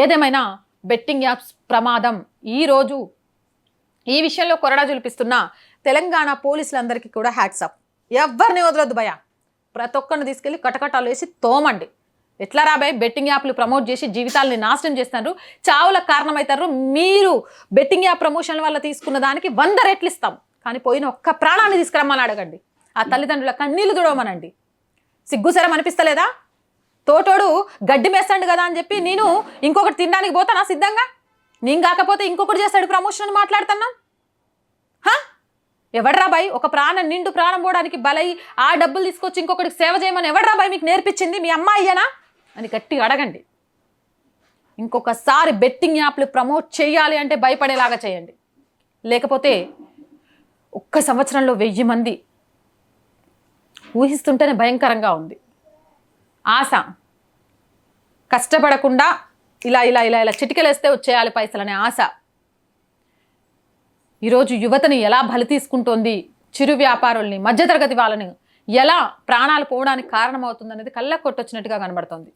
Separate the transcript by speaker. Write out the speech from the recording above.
Speaker 1: ఏదేమైనా betting apps ప్రమాదం. ఈరోజు ఈ విషయంలో కొరడా చూపిస్తున్న తెలంగాణ పోలీసులందరికీ కూడా హ్యాట్సప్ ఎవరిని వదలొద్దు భయ ప్రతి ఒక్కరిని తీసుకెళ్ళి కటకటాలు వేసి తోమండి. ఎట్లా రాబాయ్ బెట్టింగ్ యాప్లు ప్రమోట్ చేసి జీవితాలని నాశనం చేస్తున్నారు చావులకు కారణమవుతారు మీరు బెట్టింగ్ యాప్ ప్రమోషన్ వల్ల తీసుకున్న దానికి వంద రెట్లు ఇస్తాం. కానీ పోయిన ఒక్క ప్రాణాన్ని తీసుకురమ్మని అడగండి. ఆ తల్లిదండ్రుల కన్నీళ్ళు తుడవమనండి. సిగ్గుసరం అనిపిస్తలేదా? గడ్డి మేస్తాడు కదా అని చెప్పి నేను ఇంకొకటి తినడానికి పోతానా సిద్ధంగా? నేను కాకపోతే ఇంకొకటి చేస్తాడు ప్రమోషన్ అని మాట్లాడుతున్నా ఎవడ్రా బాయ్? ఒక ప్రాణం నిండు ప్రాణం పోవడానికి బలై ఆ డబ్బులు తీసుకొచ్చి ఇంకొకటికి సేవ చేయమని ఎవడ్రా బాయ్ మీకు నేర్పించింది? మీ అమ్మ అయ్యనా? అని గట్టిగా అడగండి. ఇంకొకసారి బెట్టింగ్ యాప్లు ప్రమోట్ చేయాలి అంటే భయపడేలాగా చేయండి. లేకపోతే ఒక్క సంవత్సరంలో వెయ్యి మంది ఊహిస్తుంటేనే భయంకరంగా ఉంది. ఆశ. కష్టపడకుండా ఇలా ఇలా ఇలా ఇలా చిటికలేస్తే వచ్చేయాలి పైసలనే ఆశ. ఈరోజు యువతని ఎలా బలి తీసుకుంటోంది చిరు వ్యాపారుల్ని మధ్యతరగతి వాళ్ళని ఎలా ప్రాణాలు పోవడానికి కారణమవుతుంది అనేది కళ్ళ కొట్టొచ్చినట్టుగా కనబడుతోంది.